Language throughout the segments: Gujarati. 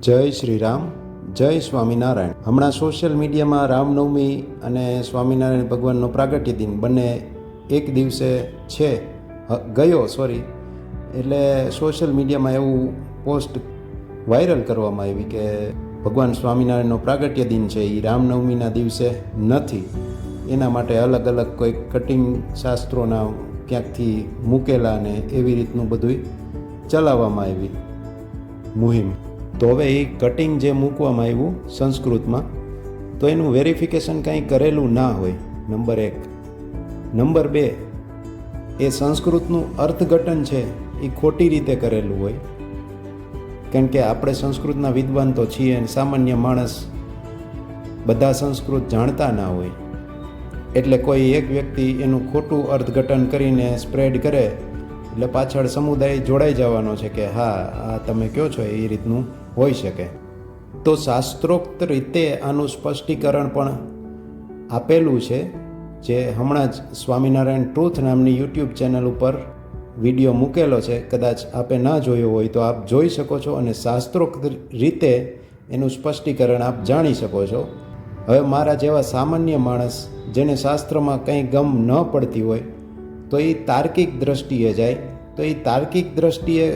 જય શ્રી રામ જય સ્વામિનારાયણ. હમણાં સોશિયલ મીડિયામાં રામનવમી અને સ્વામિનારાયણ ભગવાનનો પ્રાગટ્ય દિન બંને એક દિવસે છે. ગયો સોરી એટલે સોશિયલ મીડિયામાં એવું પોસ્ટ વાયરલ કરવામાં આવી કે ભગવાન સ્વામિનારાયણનો પ્રાગટ્ય દિન છે એ રામનવમીના દિવસે નથી. એના માટે અલગ અલગ કોઈ કટિંગ શાસ્ત્રોના ક્યાંકથી મૂકેલા ને એવી રીતનું બધું ચલાવવામાં આવી. મુહિમ. તો હવે એ કટિંગ જે મૂકવામાં આવ્યું સંસ્કૃતમાં, તો એનું વેરિફિકેશન કાંઈ કરેલું ના હોય નંબર એક. નંબર બે, એ સંસ્કૃતનું અર્થઘટન છે, એ ખોટી રીતે કરેલું હોય. કેમ કે આપણે સંસ્કૃતના વિદ્વાન તો છીએ અને સામાન્ય માણસ બધા સંસ્કૃત જાણતા ના હોય. એટલે કોઈ એક વ્યક્તિ એનું ખોટું અર્થઘટન કરીને સ્પ્રેડ કરે, એટલે પાછળ સમુદાય જોડાઈ જવાનો છે કે હા, આ તમે કહો છો એ રીતનું હોઈ શકે. તો શાસ્ત્રોક્ત રીતે આનું સ્પષ્ટીકરણ પણ આપેલું છે, જે હમણાં જ સ્વામિનારાયણ ટ્રુથ નામની યુટ્યુબ ચેનલ ઉપર વીડિયો મૂકેલો છે. કદાચ આપે ના જોયો હોય તો આપ જોઈ શકો છો અને શાસ્ત્રોક્ત રીતે એનું સ્પષ્ટીકરણ આપ જાણી શકો છો. હવે મારા જેવા સામાન્ય માણસ જેને શાસ્ત્રમાં કંઈ ગમ ન પડતી હોય, તો એ તાર્કિક દ્રષ્ટિએ જાય. તો એ તાર્કિક દ્રષ્ટિએ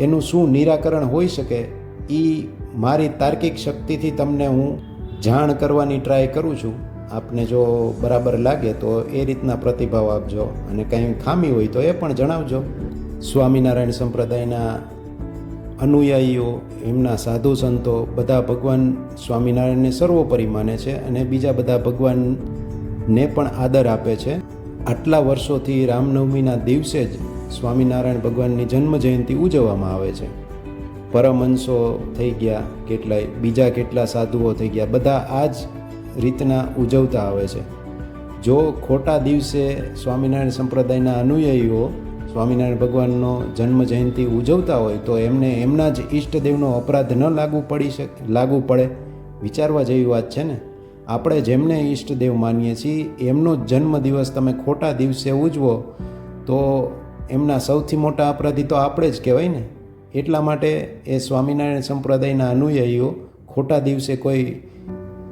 એનું શું નિરાકરણ હોઈ શકે એ મારી તાર્કિક શક્તિથી તમને હું જાણ કરવાની ટ્રાય કરું છું. આપને જો બરાબર લાગે તો એ રીતના પ્રતિભાવ આપજો અને કંઈ ખામી હોય તો એ પણ જણાવજો. સ્વામિનારાયણ સંપ્રદાયના અનુયાયીઓ, એમના સાધુ સંતો બધા ભગવાન સ્વામિનારાયણને સર્વોપરી માને છે અને બીજા બધા ભગવાનને પણ આદર આપે છે. આટલા વર્ષોથી રામનવમીના દિવસે જ સ્વામિનારાયણ ભગવાનની જન્મ જયંતિ ઉજવવામાં આવે છે. પરમહંસો થઈ ગયા, કેટલાય બીજા કેટલા સાધુઓ થઈ ગયા, બધા આ જ રીતના ઉજવતા આવે છે. જો ખોટા દિવસે સ્વામિનારાયણ સંપ્રદાયના અનુયાયીઓ સ્વામિનારાયણ ભગવાનનો જન્મ જયંતિ ઉજવતા હોય, તો એમને એમના જ ઈષ્ટદેવનો અપરાધ ન લાગુ પડી શકે, લાગુ પડે. વિચારવા જેવી વાત છે ને? આપણે જેમને ઈષ્ટદેવ માનીએ છીએ, એમનો જન્મ જન્મદિવસ તમે ખોટા દિવસે ઉજવો, તો એમના સૌથી મોટા અપરાધી તો આપણે જ કહેવાય ને. એટલા માટે એ સ્વામિનારાયણ સંપ્રદાયના અનુયાયીઓ ખોટા દિવસે કોઈ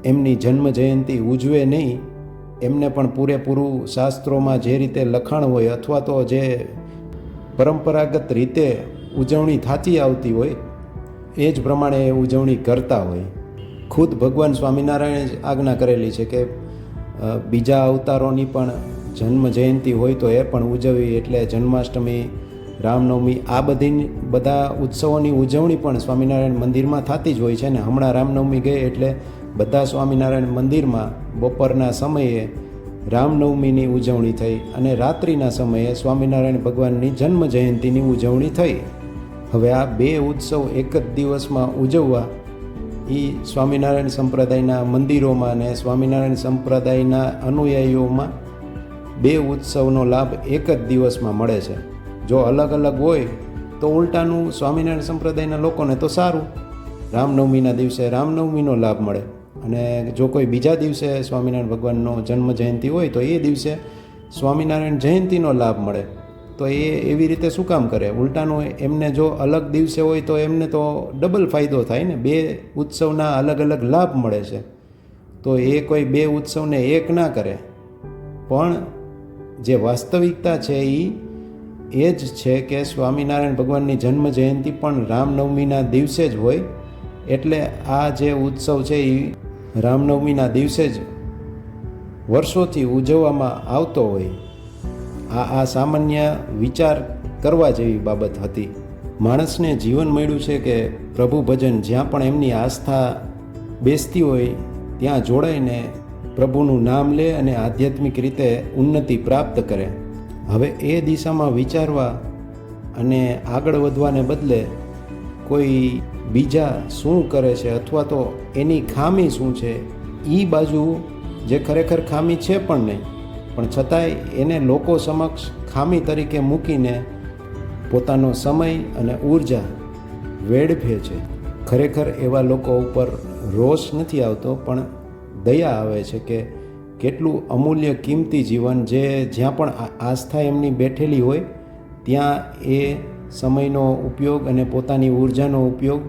એમની જન્મ જયંતિ ઉજવે નહીં. એમને પણ પૂરેપૂરું શાસ્ત્રોમાં જે રીતે લખાણ હોય અથવા તો જે પરંપરાગત રીતે ઉજવણી થતી આવતી હોય, એ જ પ્રમાણે એ ઉજવણી કરતા હોય. ખુદ ભગવાન સ્વામિનારાયણે જ આજ્ઞા કરેલી છે કે બીજા અવતારોની પણ જન્મ જયંતિ હોય તો એ પણ ઉજવવી. એટલે જન્માષ્ટમી, રામનવમી, આ બધી બધા ઉત્સવોની ઉજવણી પણ સ્વામિનારાયણ મંદિરમાં થતી જ હોય છે ને હમણાં રામનવમી ગઈ એટલે બધા સ્વામિનારાયણ મંદિરમાં બપોરના સમયે રામનવમીની ઉજવણી થઈ અને રાત્રિના સમયે સ્વામિનારાયણ ભગવાનની જન્મ જયંતિની ઉજવણી થઈ. હવે આ બે ઉત્સવ એક જ દિવસમાં ઉજવવા એ સ્વામિનારાયણ સંપ્રદાયના મંદિરોમાં અને સ્વામિનારાયણ સંપ્રદાયના અનુયાયીઓમાં બે ઉત્સવનો લાભ એક જ દિવસમાં મળે છે. જો અલગ અલગ હોય, તો ઉલટાનું સ્વામિનારાયણ સંપ્રદાયના લોકોને તો સારું. રામનવમીના દિવસે રામનવમીનો લાભ મળે. અને જો કોઈ બીજા દિવસે સ્વામિનારાયણ ભગવાનનો જન્મ જયંતિ હોય, તો એ દિવસે સ્વામિનારાયણ જયંતિનો લાભ મળે. તો એ એવી રીતે શું કામ કરે? ઉલટાનું એમને જો અલગ દિવસે હોય, તો એમને તો ડબલ ફાયદો થાય ને. બે ઉત્સવના અલગ અલગ લાભ મળે છે. તો એ કોઈ બે ઉત્સવને એક ના કરે. પણ જે વાસ્તવિકતા છે એ એ જ છે કે સ્વામિનારાયણ ભગવાનની જન્મ જયંતિ પણ રામનવમીના દિવસે જ હોય. એટલે આ જે ઉત્સવ છે એ રામનવમીના દિવસે જ વર્ષોથી ઉજવવામાં આવતો હોય. આ આ સામાન્ય વિચાર કરવા જેવી બાબત હતી. માણસને જીવન મળ્યું છે કે પ્રભુ ભજન જ્યાં પણ એમની આસ્થા બેસતી હોય, ત્યાં જોડાઈને પ્રભુનું નામ લે અને આધ્યાત્મિક રીતે ઉન્નતિ પ્રાપ્ત કરે. હવે એ દિશામાં વિચારવા અને આગળ વધવાને બદલે કોઈ બીજા શું કરે છે અથવા તો એની ખામી શું છે એ બાજુ જે ખરેખર ખામી છે પણ નહીં. પણ છતાંય એને લોકો સમક્ષ ખામી તરીકે મૂકીને પોતાનો સમય અને ઊર્જા વેડફે છે. ખરેખર એવા લોકો ઉપર રોષ નથી આવતો, પણ દયા આવે છે કે કેટલું અમૂલ્ય કિંમતી જીવન જે જ્યાં પણ આસ્થા એમની બેઠેલી હોય, ત્યાં એ સમયનો ઉપયોગ અને પોતાની ઉર્જાનો ઉપયોગ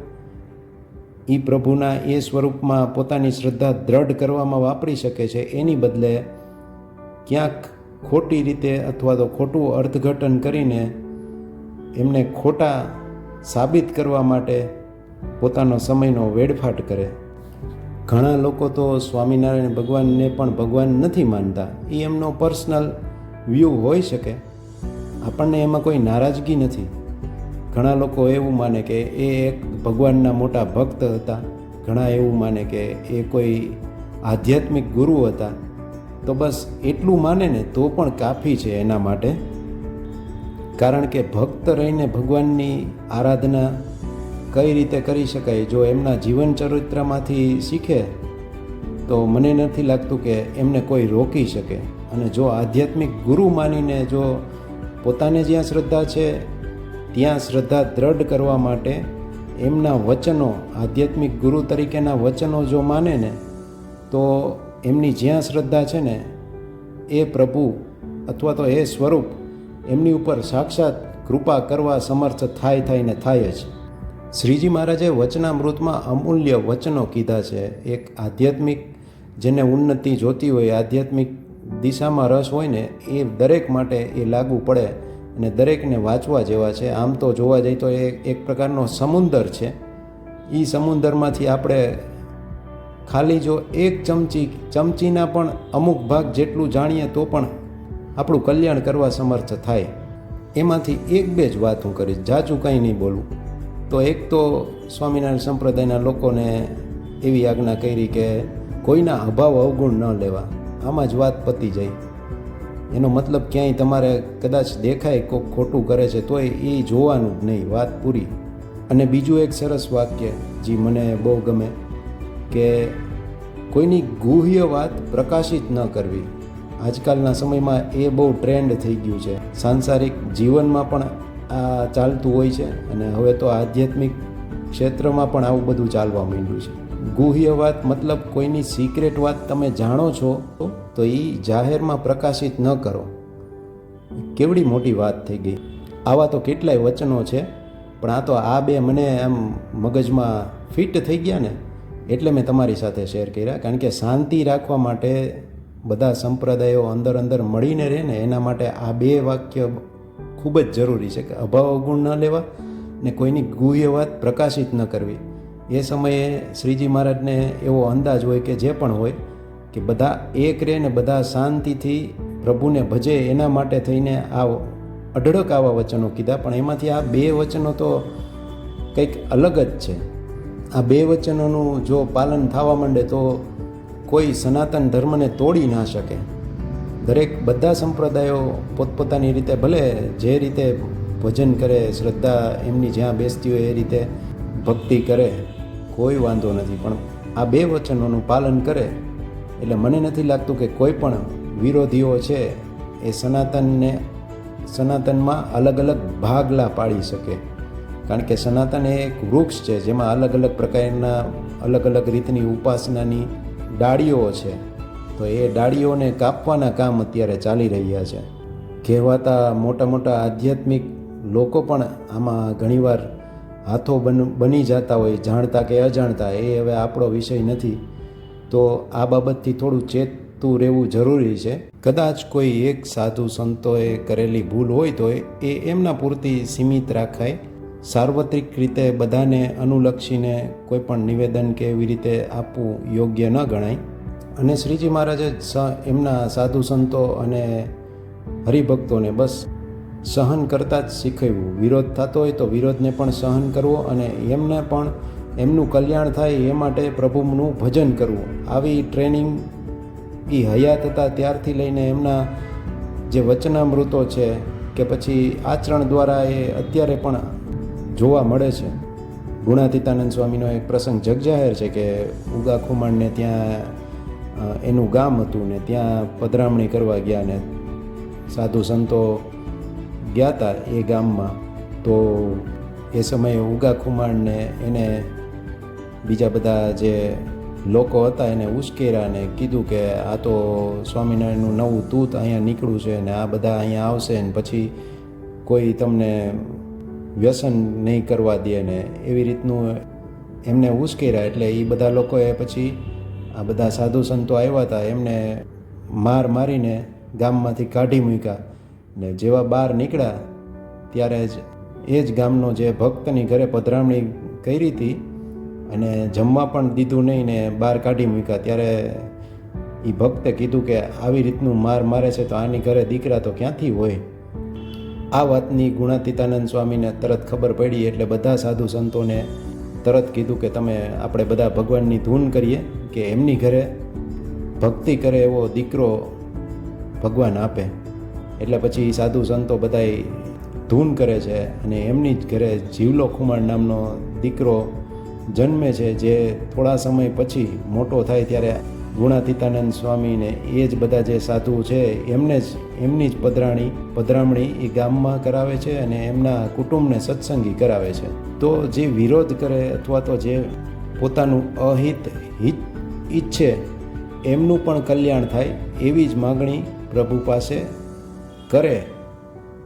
એ પ્રભુના એ સ્વરૂપમાં પોતાની શ્રદ્ધા દ્રઢ કરવામાં વાપરી શકે છે. એની બદલે ક્યાંક ખોટી રીતે અથવા તો ખોટું અર્થઘટન કરીને એમને ખોટા સાબિત કરવા માટે પોતાનો સમયનો વેડફાટ કરે. ઘણા લોકો તો સ્વામિનારાયણ ભગવાનને પણ ભગવાન નથી માનતા. એ એમનો પર્સનલ વ્યૂ હોઈ શકે. આપણને એમાં કોઈ નારાજગી નથી. ઘણા લોકો એવું માને કે એ એક ભગવાનના મોટા ભક્ત હતા. ઘણા એવું માને કે એ કોઈ આધ્યાત્મિક ગુરુ હતા. તો બસ એટલું માને ને તો પણ કાફી છે એના માટે. કારણ કે ભક્ત રહીને ભગવાનની આરાધના કઈ રીતે કરી શકાય? જો એમના જીવન ચરિત્રમાંથી શીખે, તો મને નથી લાગતું કે એમને કોઈ રોકી શકે. અને જો આધ્યાત્મિક ગુરુ માનીને જો પોતાને જ્યાં શ્રદ્ધા છે, ત્યાં શ્રદ્ધા દ્રઢ કરવા માટે એમના વચનો, આધ્યાત્મિક ગુરુ તરીકેના વચનો જો માને ને, તો એમની જ્યાં શ્રદ્ધા છે ને, એ પ્રભુ અથવા તો એ સ્વરૂપ એમની ઉપર સાક્ષાત કૃપા કરવા સમર્થ થાય થાય ને થાય જ. શ્રીજી મહારાજે વચનામૃતમાં અમૂલ્ય વચનો કીધા છે. એક આધ્યાત્મિક જેને ઉન્નતિ જોતી હોય, આધ્યાત્મિક દિશામાં રસ હોય ને, એ દરેક માટે એ લાગુ પડે અને દરેકને વાંચવા જેવા છે. આમ તો જોવા જઈએ તો એ એક પ્રકારનો સમુંદર છે. એ સમુંદરમાંથી આપણે ખાલી જો એક ચમચી, ચમચીના પણ અમુક ભાગ જેટલું જાણીએ તો પણ આપણું કલ્યાણ કરવા સમર્થ થાય. એમાંથી એક બે જ વાત હું કરીશ. જાજુ કંઈ નહીં બોલું. તો એક તો સ્વામિનારાયણ સંપ્રદાયના લોકોને એવી આજ્ઞા કરી કે કોઈના અભાવ અવગુણ ન લેવા. આમાં જ વાત પતી જાય. એનો મતલબ ક્યાંય તમારે કદાચ દેખાય કોઈક ખોટું કરે છે તોય એ જોવાનું જ નહીં, વાત પૂરી. અને બીજું એક સરસ વાક્ય જે મને બહુ ગમે કે કોઈની ગુહ્ય વાત પ્રકાશિત ન કરવી. આજકાલના સમયમાં એ બહુ ટ્રેન્ડ થઈ ગયું છે. સાંસારિક જીવનમાં પણ આ ચાલતું હોય છે અને હવે તો આધ્યાત્મિક ક્ષેત્રમાં પણ આવું બધું ચાલવા માંડ્યું છે. ગુહ્ય વાત મતલબ કોઈની સિક્રેટ વાત તમે જાણો છો તો એ જાહેરમાં પ્રકાશિત ન કરો. કેવડી મોટી વાત થઈ ગઈ. આવા તો કેટલાય વચનો છે, પણ આ તો આ બે મને આમ મગજમાં ફિટ થઈ ગયા ને, એટલે મેં તમારી સાથે શેર કર્યા. કારણ કે શાંતિ રાખવા માટે બધા સંપ્રદાયો અંદર અંદર મળીને રહે ને, એના માટે આ બે વાક્ય ખૂબ જ જરૂરી છે કે અભાવ અવગુણ ન લેવા ને કોઈની ગુહ્ય વાત પ્રકાશિત ન કરવી. એ સમયે શ્રીજી મહારાજને એવો અંદાજ હોય કે જે પણ હોય કે બધા એક રહે ને બધા શાંતિથી પ્રભુને ભજે એના માટે થઈને આ અઢળક આવા વચનો કીધા. પણ એમાંથી આ બે વચનો તો કંઈક અલગ જ છે. આ બે વચનોનું જો પાલન થવા માંડે તો કોઈ સનાતન ધર્મને તોડી ના શકે. દરેક બધા સંપ્રદાયો પોતપોતાની રીતે ભલે જે રીતે ભજન કરે, શ્રદ્ધા એમની જ્યાં બેસતી હોય એ રીતે ભક્તિ કરે, કોઈ વાંધો નથી. પણ આ બે વચનોનું પાલન કરે, એટલે મને નથી લાગતું કે કોઈ પણ વિરોધીઓ છે એ સનાતનને, સનાતનમાં અલગ અલગ ભાગલા પાડી શકે. કારણ કે સનાતન એ એક વૃક્ષ છે, જેમાં અલગ અલગ પ્રકારના અલગ અલગ રીતની ઉપાસનાની ડાળીઓ છે. તો એ ડાળીઓને કાપવાના કામ અત્યારે ચાલી રહ્યા છે. કહેવાતા મોટા મોટા આધ્યાત્મિક લોકો પણ આમાં ઘણીવાર હાથો બન, બની જતા હોય, જાણતા કે અજાણતા, એ હવે આપણો વિષય નથી. તો આ બાબતથી થોડું ચેતતું રહેવું જરૂરી છે. કદાચ કોઈ એક સાધુ સંતોએ કરેલી ભૂલ હોય તો એ એમના પૂરતી સીમિત રાખાય સાર્વત્રિક રીતે બધાને અનુલક્ષીને કોઈ પણ નિવેદન કે એવી રીતે આપવું યોગ્ય ન ગણાય. અને શ્રીજી મહારાજે એમના સાધુ સંતો અને હરિભક્તોને બસ સહન કરતાં જ શીખવ્યું. વિરોધ થતો હોય તો વિરોધને પણ સહન કરવો અને એમને પણ એમનું કલ્યાણ થાય એ માટે પ્રભુનું ભજન કરવું. આવી ટ્રેનિંગ એ હયાત હતા ત્યારથી લઈને એમના જે વચનામૃતો છે કે પછી આચરણ દ્વારા એ અત્યારે પણ જોવા મળે છે. ગુણાતીતાનંદ સ્વામીનો એક પ્રસંગ જગજાહેર છે કે ઉગા ખુમાણને ત્યાં એનું ગામ હતું ને ત્યાં પધરામણી કરવા ગયા ને સાધુ સંતો ગયા હતા એ ગામમાં. તો એ સમયે ઉગા ખુમાણને એને બીજા બધા જે લોકો હતા એને ઉશ્કેર્યા ને કીધું કે આ તો સ્વામિનારાયણનું નવું તૂત અહીંયા નીકળ્યું છે ને આ બધા અહીંયા આવશે ને પછી કોઈ તમને વ્યસન નહીં કરવા દે ને એવી રીતનું એમને ઉશ્કેર્યા એટલે એ બધા લોકોએ પછી આ બધા સાધુ સંતો આવ્યા હતા, એમને માર મારીને ગામમાંથી કાઢી મૂક્યા ને જેવા બહાર નીકળ્યા ત્યારે જ એ જ ગામનો જે ભક્તની ઘરે પધરામણી કરી હતી અને જમવા પણ દીધું નહીં ને બહાર કાઢી મૂક્યા. ત્યારે એ ભક્તે કીધું કે આવી રીતનું માર મારે છે તો આની ઘરે દીકરા તો ક્યાંથી હોય? આ વાતની ગુણાતીતાનંદ સ્વામીને તરત ખબર પડી એટલે બધા સાધુ સંતોને તરત કીધું કે તમે આપણે બધા ભગવાનની ધૂન કરીએ કે એમની ઘરે ભક્તિ કરે એવો દીકરો ભગવાન આપે. એટલે પછી સાધુ સંતો બધાય ધૂન કરે છે અને એમની જ ઘરે જીવલો ખુમાર નામનો દીકરો જન્મે છે, જે થોડા સમય પછી મોટો થાય ત્યારે ગુણાતીતાનંદ સ્વામીને એ જ બધા જે સાધુ છે, એમને જ, એમની જ પધરાણી, પધરામણી એ ગામમાં કરાવે છે અને એમના કુટુંબને સત્સંગી કરાવે છે. તો જે વિરોધ કરે અથવા તો જે પોતાનું અહિત હિત ઈચ્છે, એમનું પણ કલ્યાણ થાય એવી જ માગણી પ્રભુ પાસે કરે.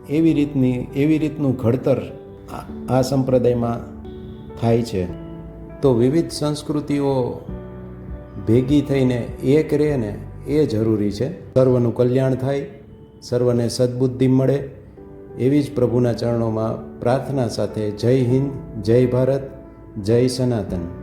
એવી રીતની, એવી રીતનું ઘડતર આ- સંપ્રદાયમાં થાય છે. તો વિવિધ સંસ્કૃતિઓ ભેગી થઈને એક રહે ને એ જરૂરી છે. સર્વનું કલ્યાણ થાય, સર્વને સદબુદ્ધિ મળે. એવી જ પ્રભુના ચરણોમાં પ્રાર્થના સાથે જય હિન્દ, જય ભારત, જય સનાતન.